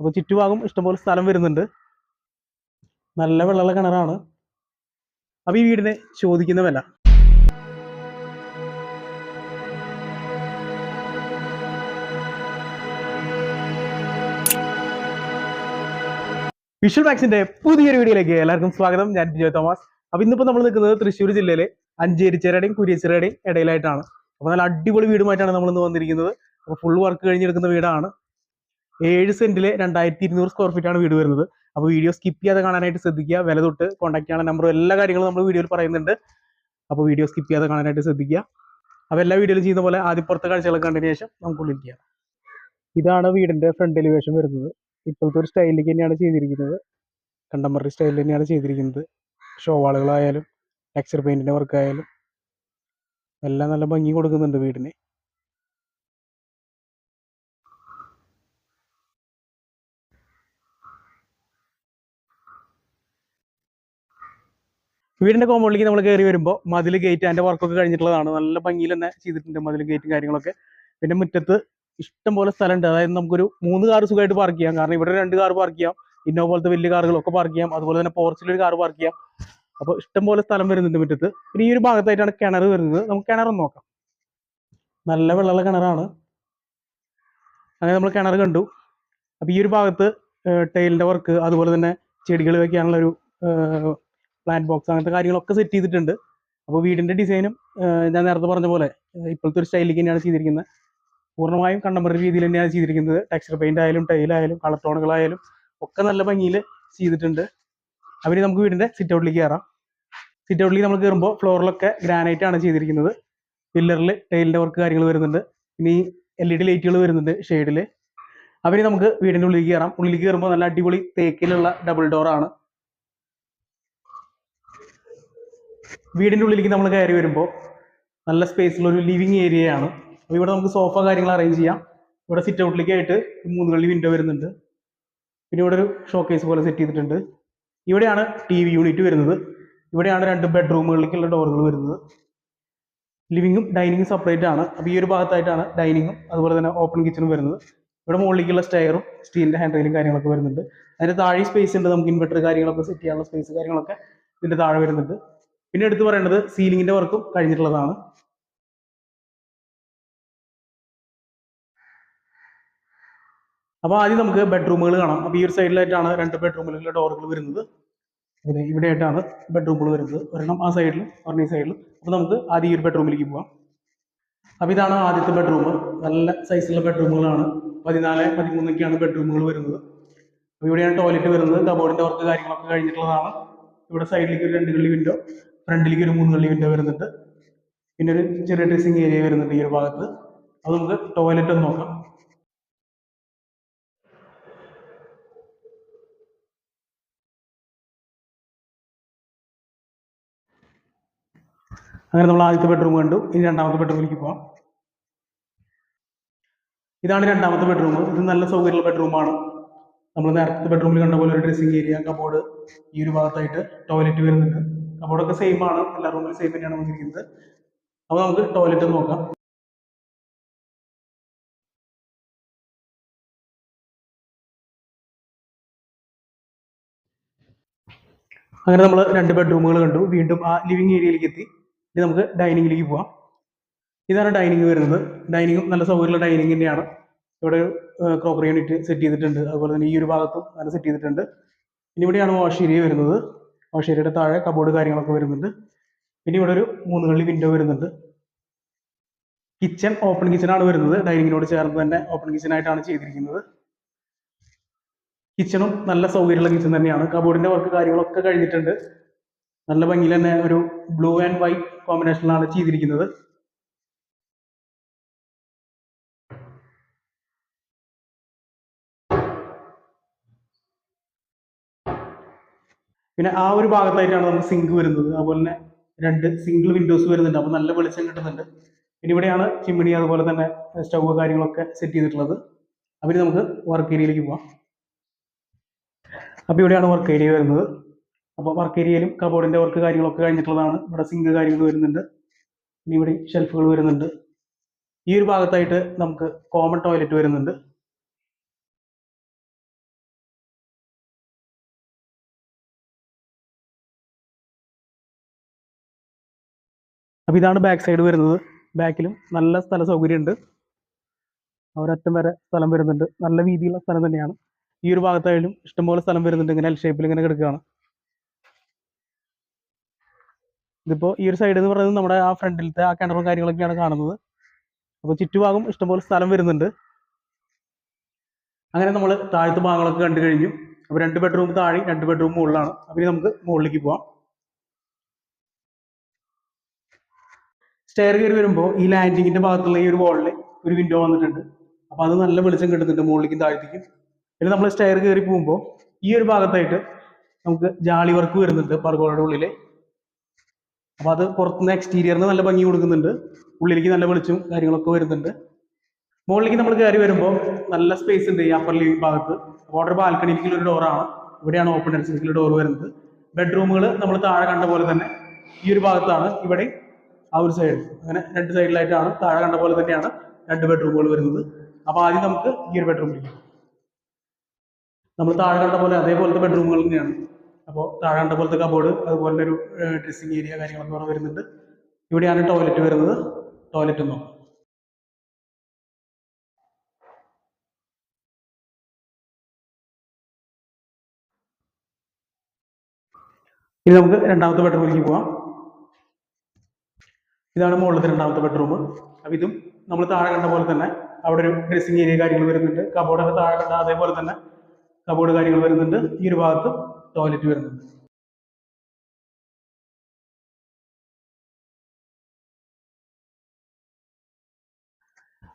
അപ്പോൾ ചുറ്റുഭാഗം ഇഷ്ടംപോലെ സ്ഥലം വരുന്നുണ്ട്. നല്ല വെള്ളമുള്ള കിണറാണ്. അപ്പോൾ ഈ വീടിനെ ചോദിക്കുന്ന വില. വിഷ്വൽ മാക്സിന്റെ പുതിയൊരു വീഡിയോയിലേക്ക് എല്ലാവർക്കും സ്വാഗതം. ഞാൻ വിജയ് തോമസ്. അപ്പൊ ഇന്നിപ്പോ നമ്മൾ നിൽക്കുന്നത് തൃശ്ശൂർ ജില്ലയിലെ അഞ്ചേരിച്ചിറയുടെയും കുരിയച്ചിറയുടെയും ഇടയിലായിട്ടാണ്. അപ്പൊ നല്ല അടിപൊളി വീടുമായിട്ടാണ് നമ്മൾ ഇന്ന് വന്നിരിക്കുന്നത്. അപ്പൊ ഫുൾ വർക്ക് കഴിഞ്ഞെടുക്കുന്ന വീടാണ്. ഏഴ് സെന്റിൽ രണ്ടായിരത്തി ഇരുന്നൂറ് സ്ക്വയർ ഫീറ്റ് ആണ് വീട് വരുന്നത്. അപ്പൊ വീഡിയോ സ്കിപ്പ് ചെയ്യാതെ കാണാനായിട്ട് ശ്രദ്ധിക്കുക. വില തൊട്ട് കോൺടാക്ട് ചെയ്യാനുള്ള നമ്പറും എല്ലാ കാര്യങ്ങളും നമ്മൾ വീഡിയോയിൽ പറയുന്നുണ്ട്. അപ്പോൾ വീഡിയോ സ്കിപ്പ് ചെയ്യാതെ കാണാനായിട്ട് ശ്രദ്ധിക്കുക. അപ്പോൾ എല്ലാ വീഡിയോയിലും ചെയ്യുന്ന പോലെ ആദ്യപ്പുറത്തെ കാഴ്ചകളൊക്കെ കണ്ടതിന് ശേഷം നമുക്ക് ഉള്ളിരിക്കുക ഇതാണ് വീടിന്റെ ഫ്രണ്ട് എലിവേഷൻ വരുന്നത്. ഇപ്പോഴത്തെ ഒരു സ്റ്റൈലിലേക്ക് തന്നെയാണ് ചെയ്തിരിക്കുന്നത്. കണ്ടംപററി സ്റ്റൈലിൽ തന്നെയാണ് ചെയ്തിരിക്കുന്നത്. ഷോവാളുകളായാലും ടെക്സ്ചർ പെയിന്റിന്റെ വർക്ക് ആയാലും എല്ലാം നല്ല ഭംഗി കൊടുക്കുന്നുണ്ട് വീടിന്. വീടിന്റെ കോമ്പൗണ്ടിലേക്ക് നമ്മൾ കയറി വരുമ്പോൾ മതിൽ ഗേറ്റ് അതിന്റെ വർക്കൊക്കെ കഴിഞ്ഞിട്ടുള്ളതാണ്. നല്ല ഭംഗിയിൽ തന്നെ ചെയ്തിട്ടുണ്ട് മതിൽ ഗേറ്റും കാര്യങ്ങളൊക്കെ. പിന്നെ മുറ്റത്ത് ഇഷ്ടം പോലെ സ്ഥലമുണ്ട്. അതായത് നമുക്കൊരു മൂന്ന് കാർ സുഖമായിട്ട് പാർക്ക് ചെയ്യാം. കാരണം ഇവിടെ രണ്ട് കാർ പാർക്ക് ചെയ്യാം. ഇന്നോ പോലത്തെ വലിയ കാറുകളൊക്കെ പാർക്ക് ചെയ്യാം. അതുപോലെ തന്നെ പോർച്ചിൽ ഒരു കാർ പാർക്ക് ചെയ്യാം. അപ്പോൾ ഇഷ്ടം പോലെ സ്ഥലം വരുന്നുണ്ട് മുറ്റത്ത്. പിന്നെ ഈ ഒരു ഭാഗത്തായിട്ടാണ് കിണർ വരുന്നത്. നമുക്ക് കിണറൊന്ന് നോക്കാം. നല്ല വെള്ളമുള്ള കിണറാണ്. അങ്ങനെ നമ്മൾ കിണർ കണ്ടു. അപ്പോൾ ഈ ഒരു ഭാഗത്ത് ടൈലിന്റെ വർക്ക് അതുപോലെ തന്നെ ചെടികൾ വെക്കാനുള്ള ഒരു പ്ലാന്റ് ബോക്സ് അങ്ങനത്തെ കാര്യങ്ങളൊക്കെ സെറ്റ് ചെയ്തിട്ടുണ്ട്. അപ്പോൾ വീടിന്റെ ഡിസൈനും ഞാൻ നേരത്തെ പറഞ്ഞ പോലെ ഇപ്പോഴത്തെ ഒരു സ്റ്റൈലിലേക്ക് തന്നെയാണ് ചെയ്തിരിക്കുന്നത്. പൂർണമായും കണ്ടംപററി രീതിയിൽ തന്നെയാണ് ചെയ്തിരിക്കുന്നത്. ടെക്സ്ചർ പെയിന്റ് ആയാലും ടൈലായാലും കളർ ടോണുകളായാലും ഒക്കെ നല്ല ഭംഗിയിൽ ചെയ്തിട്ടുണ്ട്. അവർ നമുക്ക് വീടിന്റെ സിറ്റ് ഔട്ടിലേക്ക് കയറാം. സിറ്റ് ഔട്ടിലേക്ക് നമ്മൾ കയറുമ്പോൾ ഫ്ലോറിലൊക്കെ ഗ്രാനൈറ്റ് ആണ് ചെയ്തിരിക്കുന്നത്. പില്ലറിൽ ടൈലിന്റെ വർക്ക് കാര്യങ്ങൾ വരുന്നുണ്ട്. പിന്നെ ഈ എൽ ഇ ഡി ലൈറ്റുകൾ വരുന്നുണ്ട് ഷെയ്ഡിൽ അവർ നമുക്ക് വീടിന്റെ ഉള്ളിലേക്ക് കയറാം. ഉള്ളിലേക്ക് കയറുമ്പോൾ നല്ല അടിപൊളി തേക്കിലുള്ള ഡബിൾ ഡോർ ആണ് വീടിന്റെ ഉള്ളിലേക്ക് നമ്മൾ കയറി വരുമ്പോൾ നല്ല സ്പേസിലുള്ള ഒരു ലിവിങ് ഏരിയയാണ് അപ്പോൾ ഇവിടെ നമുക്ക് സോഫ കാര്യങ്ങൾ അറേഞ്ച് ചെയ്യാം. ഇവിടെ സിറ്റ് ഔട്ടിലേക്ക് ആയിട്ട് മൂന്ന് കളി വിൻഡോ വരുന്നുണ്ട്. പിന്നെ ഇവിടെ ഒരു ഷോക്കേസ് പോലെ സെറ്റ് ചെയ്തിട്ടുണ്ട്. ഇവിടെയാണ് ടി വി യൂണിറ്റ് വരുന്നത്. ഇവിടെയാണ് രണ്ട് ബെഡ്റൂമുകളിലേക്കുള്ള ഡോറുകൾ വരുന്നത്. ലിവിങ്ങും ഡൈനിങ്ങും സെപ്പറേറ്റ് ആണ്. അപ്പോൾ ഈ ഒരു ഭാഗത്തായിട്ടാണ് ഡൈനിങ്ങും അതുപോലെ തന്നെ ഓപ്പൺ കിച്ചണും വരുന്നത്. ഇവിടെ മുകളിലേക്കുള്ള സ്റ്റെയറും സ്റ്റീലിന്റെ ഹാൻഡ് കാര്യങ്ങളൊക്കെ വരുന്നുണ്ട്. അതിന്റെ താഴെ സ്പേസ് ഉണ്ട്. നമുക്ക് ഇൻവെർട്ടർ കാര്യങ്ങളൊക്കെ സെറ്റ് ചെയ്യാനുള്ള സ്പേസ് കാര്യങ്ങളൊക്കെ ഇതിന്റെ താഴെ വരുന്നുണ്ട്. പിന്നെ എടുത്തു പറയേണ്ടത് സീലിംഗിന്റെ വർക്കും കഴിഞ്ഞിട്ടുള്ളതാണ്. അപ്പോൾ ആദ്യം നമുക്ക് ബെഡ്റൂമുകൾ കാണാം. അപ്പോൾ ഈ ഒരു സൈഡിലായിട്ടാണ് രണ്ട് ബെഡ്റൂമിലുള്ള ഡോറുകൾ വരുന്നത്. അതെ ഇവിടെയായിട്ടാണ് ബെഡ്റൂമുകൾ വരുന്നത്. ഒരെണ്ണം ആ സൈഡിലും ഒരെണ്ണം ഈ സൈഡിലും. അപ്പോൾ നമുക്ക് ആദ്യം ഈ ഒരു ബെഡ്റൂമിലേക്ക് പോവാം. അപ്പോൾ ഇതാണ് ആദ്യത്തെ ബെഡ്റൂം. നല്ല സൈസുള്ള ബെഡ്റൂമുകളാണ്. പതിനാല് പതിമൂന്നൊക്കെയാണ് ബെഡ്റൂമുകൾ വരുന്നത്. അപ്പോൾ ഇവിടെയാണ് ടോയ്ലറ്റ് വരുന്നത്. കബോർഡിന്റെ വർക്ക് കാര്യങ്ങളൊക്കെ കഴിഞ്ഞിട്ടുള്ളതാണ്. ഇവിടെ സൈഡിലേക്ക് ഒരു രണ്ട് കള്ളി വിൻഡോ ഫ്രണ്ടിലേക്ക് ഒരു മൂന്ന് കള്ളി വിൻഡോ വരുന്നുണ്ട്. പിന്നെ ഒരു ചെറിയ ഡ്രസ്സിങ് ഏരിയ വരുന്നുണ്ട് ഈ ഒരു ഭാഗത്ത്. അത് നമുക്ക് ടോയ്ലറ്റ് ഒന്ന് നോക്കാം. അങ്ങനെ നമ്മൾ ആദ്യത്തെ ബെഡ്റൂം കണ്ടു. ഇനി രണ്ടാമത്തെ ബെഡ്റൂമിലേക്ക് പോകാം ഇതാണ് രണ്ടാമത്തെ ബെഡ്റൂം ഇത് നല്ല സൗകര്യമുള്ള ബെഡ്റൂമാണ് നമ്മൾ നേരത്തെ ബെഡ്റൂമിൽ കണ്ട പോലെ ഒരു ഡ്രസ്സിംഗ് ഏരിയ കബോർഡ് ഈ ഒരു ഭാഗത്തായിട്ട് ടോയ്ലറ്റ് വരുന്നുണ്ട്. കബോർഡൊക്കെ സെയിം ആണ്. എല്ലാ റൂമിലും സെയിം തന്നെയാണ് വന്നിരിക്കുന്നത്. അപ്പോൾ നമുക്ക് ടോയ്ലറ്റ് നോക്കാം. അങ്ങനെ നമ്മൾ രണ്ട് ബെഡ്റൂമുകൾ കണ്ടു. വീണ്ടും ആ ലിവിങ് ഏരിയയിലേക്ക് എത്തി. ഇനി നമുക്ക് ഡൈനിങ്ങിലേക്ക് പോവാം. ഇതാണ് ഡൈനിങ് വരുന്നത്. ഡൈനിങ്ങും നല്ല സൗകര്യമുള്ള ഡൈനിങ് തന്നെയാണ്. ഇവിടെ ക്രോക്കറി യൂണിറ്റ് സെറ്റ് ചെയ്തിട്ടുണ്ട്. അതുപോലെ തന്നെ ഈ ഒരു ഭാഗത്തും അങ്ങനെ സെറ്റ് ചെയ്തിട്ടുണ്ട്. ഇനി ഇവിടെയാണ് വാഷ് ഏരിയ വരുന്നത്. വാഷ് ഏരിയയുടെ താഴെ കബോർഡ് കാര്യങ്ങളൊക്കെ വരുന്നുണ്ട്. പിന്നെ ഇവിടെ ഒരു മൂന്ന് കള്ളി വിൻഡോ വരുന്നുണ്ട്. കിച്ചൺ ഓപ്പൺ കിച്ചൺ ആണ് വരുന്നത്. ഡൈനിങ്ങിനോട് ചേർന്ന് തന്നെ ഓപ്പൺ കിച്ചൺ ആയിട്ടാണ് ചെയ്തിരിക്കുന്നത്. കിച്ചണും നല്ല സൗകര്യമുള്ള കിച്ചൺ തന്നെയാണ്. കബോർഡിന്റെ വർക്ക് കാര്യങ്ങളൊക്കെ കഴിഞ്ഞിട്ടുണ്ട്. നല്ല ഭംഗിയിൽ തന്നെ ഒരു ബ്ലൂ ആൻഡ് വൈറ്റ് കോമ്പിനേഷനിലാണ് ചെയ്തിരിക്കുന്നത്. പിന്നെ ആ ഒരു ഭാഗത്തായിട്ടാണ് നമുക്ക് സിങ്ക് വരുന്നത്. അതുപോലെ തന്നെ രണ്ട് സിംഗിൾ വിൻഡോസ് വരുന്നുണ്ട്. അപ്പോൾ നല്ല വെളിച്ചം കിട്ടുന്നുണ്ട്. പിന്നെ ഇവിടെയാണ് ചിമ്മിണി അതുപോലെ തന്നെ സ്റ്റൗ കാര്യങ്ങളൊക്കെ സെറ്റ് ചെയ്തിട്ടുള്ളത്. അവർ നമുക്ക് വർക്ക് ഏരിയയിലേക്ക് പോവാം. അപ്പോൾ ഇവിടെയാണ് വർക്ക് ഏരിയ വരുന്നത്. അപ്പോൾ വർക്ക് ഏരിയയിലും കബോർഡിന്റെ വർക്ക് കാര്യങ്ങളൊക്കെ കഴിഞ്ഞിട്ടുള്ളതാണ്. ഇവിടെ സിങ്ക് കാര്യങ്ങൾ വരുന്നുണ്ട്. പിന്നെ ഇവിടെ ഷെൽഫുകൾ വരുന്നുണ്ട്. ഈ ഒരു ഭാഗത്തായിട്ട് നമുക്ക് കോമൺ ടോയ്ലറ്റ് വരുന്നുണ്ട്. അപ്പോൾ ഇതാണ് ബാക്ക് സൈഡ് വരുന്നത്. ബാക്കിലും നല്ല സ്ഥല സൗകര്യമുണ്ട്. ഒരറ്റം വരെ സ്ഥലം വരുന്നുണ്ട്. നല്ല വീതിയുള്ള സ്ഥലം തന്നെയാണ്. ഈ ഒരു ഭാഗത്തായാലും ഇഷ്ടംപോലെ സ്ഥലം വരുന്നുണ്ട്. ഇങ്ങനെ എൽ ഷേപ്പിൽ ഇങ്ങനെ കിടക്കുകയാണ്. ഇതിപ്പോൾ ഈ ഒരു സൈഡ് എന്ന് പറയുന്നത് നമ്മുടെ ആ ഫ്രണ്ടിലത്തെ ആ കിണറും കാര്യങ്ങളൊക്കെയാണ് കാണുന്നത്. അപ്പോൾ ചുറ്റുഭാഗം ഇഷ്ടംപോലെ സ്ഥലം വരുന്നുണ്ട്. അങ്ങനെ നമ്മൾ താഴത്തെ ഭാഗങ്ങളൊക്കെ കണ്ടു കഴിഞ്ഞു. അപ്പോൾ രണ്ട് ബെഡ്റൂം താഴെ രണ്ട് ബെഡ്റൂം മുകളിലാണ്. അപ്പോൾ നമുക്ക് മുകളിലേക്ക് പോവാം. സ്റ്റെയർ കയറി വരുമ്പോൾ ഈ ലാൻഡിങ്ങിന്റെ ഭാഗത്തുള്ള ഈ ഒരു വോളിൽ ഒരു വിൻഡോ വന്നിട്ടുണ്ട്. അപ്പോൾ അത് നല്ല വെളിച്ചം കിട്ടുന്നുണ്ട് മുകളിലേക്കും താഴത്തേക്കും. പിന്നെ നമ്മൾ സ്റ്റെയർ കയറി പോകുമ്പോൾ ഈ ഒരു ഭാഗത്തായിട്ട് നമുക്ക് ജാളി വർക്ക് വരുന്നുണ്ട് പർഗോളയുടെ ഉള്ളിൽ. അപ്പോൾ അത് പുറത്തുനിന്ന് എക്സ്റ്റീരിയറിന് നല്ല ഭംഗി കൊടുക്കുന്നുണ്ട്. ഉള്ളിലേക്ക് നല്ല വെളിച്ചവും കാര്യങ്ങളൊക്കെ വരുന്നുണ്ട്. മുകളിലേക്ക് നമ്മൾ കയറി വരുമ്പോൾ നല്ല സ്പേസ് ഉണ്ട് ഈ അപ്പർ ലിവിംഗ് ഭാഗത്ത്. അപ്പോൾ അവിടെ ഒരു ഡോറാണ് ഇവിടെയാണ് ഓപ്പൺ ടെറസിലേക്കുള്ള ഡോർ വരുന്നത്. ബെഡ്റൂമുകൾ നമ്മൾ താഴെ കണ്ട പോലെ തന്നെ ഈ ഒരു ഭാഗത്താണ് ഇവിടെ ആ ഒരു സൈഡ് അങ്ങനെ രണ്ട് സൈഡിലായിട്ടാണ് താഴെ കണ്ട പോലെ തന്നെയാണ് രണ്ട് ബെഡ്റൂമുകൾ വരുന്നത്. അപ്പോൾ ആദ്യം നമുക്ക് ഈ ഒരു ബെഡ്റൂമിലേക്ക് നമ്മൾ താഴെ കണ്ട പോലെ അതേപോലത്തെ ബെഡ്റൂമുകൾ തന്നെയാണ്. അപ്പോൾ താഴെ കണ്ട പോലത്തെ കബോർഡ് അതുപോലെ ഒരു ഡ്രസ്സിങ് ഏരിയ കാര്യങ്ങളൊക്കെ അവിടെ വരുന്നുണ്ട്. ഇവിടെയാണ് ടോയ്ലറ്റ് വരുന്നത്. ടോയ്ലറ്റ് നോക്കാം. ഇനി നമുക്ക് രണ്ടാമത്തെ ബെഡ്റൂമിലേക്ക് പോവാം ഇതാണ് മുകളിലത്തെ രണ്ടാമത്തെ ബെഡ്റൂം അപ്പം ഇതും നമ്മൾ താഴെ കണ്ട പോലെ തന്നെ അവിടെ ഒരു ഡ്രസ്സിങ് ഏരിയ കാര്യങ്ങൾ വരുന്നുണ്ട്. കബോർഡൊക്കെ താഴെ കണ്ട അതേപോലെ തന്നെ കബോർഡ് കാര്യങ്ങൾ വരുന്നുണ്ട്. ഈ ഒരു ഭാഗത്ത് ടോയ്ലറ്റ് വരുന്നുണ്ട്.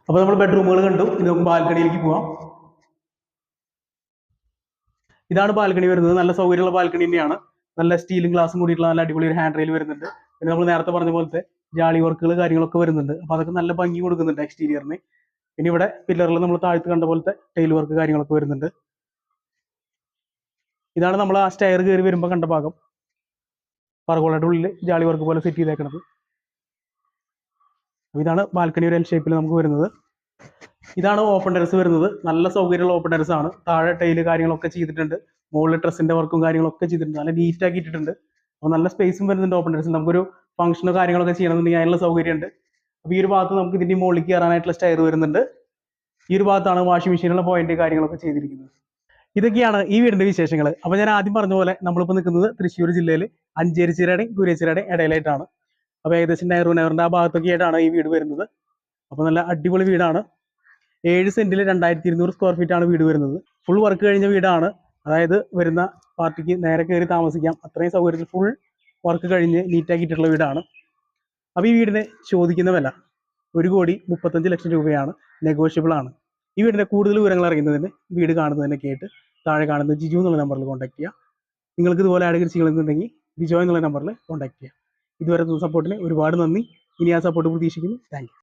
അപ്പോൾ നമ്മൾ ബെഡ്റൂമുകൾ കണ്ടു. ഇനി നമുക്ക് ബാൽക്കണിയിലേക്ക് പോവാം. ഇതാണ് ബാൽക്കണി വരുന്നത്. നല്ല സൗകര്യമുള്ള ബാൽക്കണി തന്നെയാണ്. നല്ല സ്റ്റീലും ഗ്ലാസും കൂടിയിട്ടുള്ള നല്ല അടിപൊളി ഒരു ഹാൻഡ് റെയിൽ വരുന്നുണ്ട്. പിന്നെ നമ്മൾ നേരത്തെ പറഞ്ഞ പോലത്തെ ജാളി വർക്കുകൾ കാര്യങ്ങളൊക്കെ വരുന്നുണ്ട്. അപ്പോൾ അതൊക്കെ നല്ല ഭംഗി കൊടുക്കുന്നുണ്ട് എക്സ്റ്റീരിയറിന് പിന്നെ ഇവിടെ പില്ലറിൽ നമ്മൾ താഴ്ത്ത് കണ്ട പോലത്തെ ടൈൽ വർക്ക് കാര്യങ്ങളൊക്കെ വരുന്നുണ്ട്. ഇതാണ് നമ്മൾ ആ സ്റ്റയർ കയറി വരുമ്പോൾ കണ്ട ഭാഗം. പറകോളയുടെ ഉള്ളിൽ ജാളി വർക്ക് പോലെ സെറ്റ് ചെയ്തേക്കണത്. ഇതാണ് ബാൽക്കണി ഒരു എൽ ഷേപ്പിൽ നമുക്ക് വരുന്നത്. ഇതാണ് ഓപ്പൺ ടെറസ് വരുന്നത്. നല്ല സൗകര്യമുള്ള ഓപ്പൺ ടെറസ് ആണ്. താഴെ ടൈൽ കാര്യങ്ങളൊക്കെ ചെയ്തിട്ടുണ്ട്. മുകളിൽ ഡ്രസ്സിന്റെ വർക്കും കാര്യങ്ങളൊക്കെ ചെയ്തിട്ടുണ്ട്. നല്ല നീറ്റ് ഇട്ടിട്ടുണ്ട്. നല്ല സ്പേസും വരുന്നുണ്ട് ഓപ്പൺ ടെറസിൽ നമുക്കൊരു ഫംഗ്ഷനോ കാര്യങ്ങളൊക്കെ ചെയ്യണമെന്നുണ്ടെങ്കിൽ അതിനുള്ള സൗകര്യമുണ്ട്. അപ്പോൾ ഈ ഒരു ഭാഗത്ത് നമുക്ക് ഇതിന്റെ മുകളിലേക്ക് കയറാനായിട്ടുള്ള സ്റ്റയർ വരുന്നുണ്ട്. ഈ ഒരു ഭാഗത്താണ് വാഷിംഗ് മെഷീനുള്ള പോയിന്റ് കാര്യങ്ങളൊക്കെ ചെയ്തിരിക്കുന്നത്. ഇതൊക്കെയാണ് ഈ വീടിന്റെ വിശേഷങ്ങൾ അപ്പോൾ ഞാൻ ആദ്യം പറഞ്ഞ പോലെ നമ്മളിപ്പോൾ നിൽക്കുന്നത് തൃശ്ശൂർ ജില്ലയിൽ അഞ്ചേരിച്ചിറയുടെയും കുരിയച്ചിറയുടെയും ഇടയിലായിട്ടാണ്. അപ്പോൾ ഏകദേശം നെഹ്റു നെഹ്റിന്റെ ആ ഭാഗത്തൊക്കെ ആയിട്ടാണ് ഈ വീട് വരുന്നത്. അപ്പോൾ നല്ല അടിപൊളി വീടാണ്. ഏഴ് സെന്റിൽ രണ്ടായിരത്തി ഇരുന്നൂറ് സ്ക്വയർ ഫീറ്റ് ആണ് വീട് വരുന്നത്. ഫുൾ വർക്ക് കഴിഞ്ഞ വീടാണ്. അതായത് വരുന്ന പാർട്ടിക്ക് നേരെ കയറി താമസിക്കാം. അത്രയും സൗകര്യത്തിൽ ഫുൾ വർക്ക് കഴിഞ്ഞ് നീറ്റാക്കിയിട്ടുള്ള വീടാണ്. അപ്പോൾ ഈ വീടിന് ചോദിക്കുന്ന വില ഒരു കോടി മുപ്പത്തഞ്ച് ലക്ഷം രൂപയാണ്. നെഗോഷ്യബിൾ ആണ്. ഈ വീടിന്റെ കൂടുതൽ വിവരങ്ങൾ അറിയുന്നതിന് വീട് കാണുന്നതിനെ കേട്ട് താഴെ കാണുന്ന ജിജു എന്നുള്ള നമ്പറിൽ കോൺടാക്ട് ചെയ്യുക നിങ്ങൾക്ക് ഇതുപോലെ ആഡ് ചെയ്യണമെന്നുണ്ടെങ്കിൽ ജിജോ എന്നുള്ള നമ്പറിൽ കോൺടാക്ട് ചെയ്യുക ഇതുവരെ സപ്പോർട്ടിന് ഒരുപാട് നന്ദി. ഇനി ആ സപ്പോർട്ട് പ്രതീക്ഷിക്കുന്നു. താങ്ക്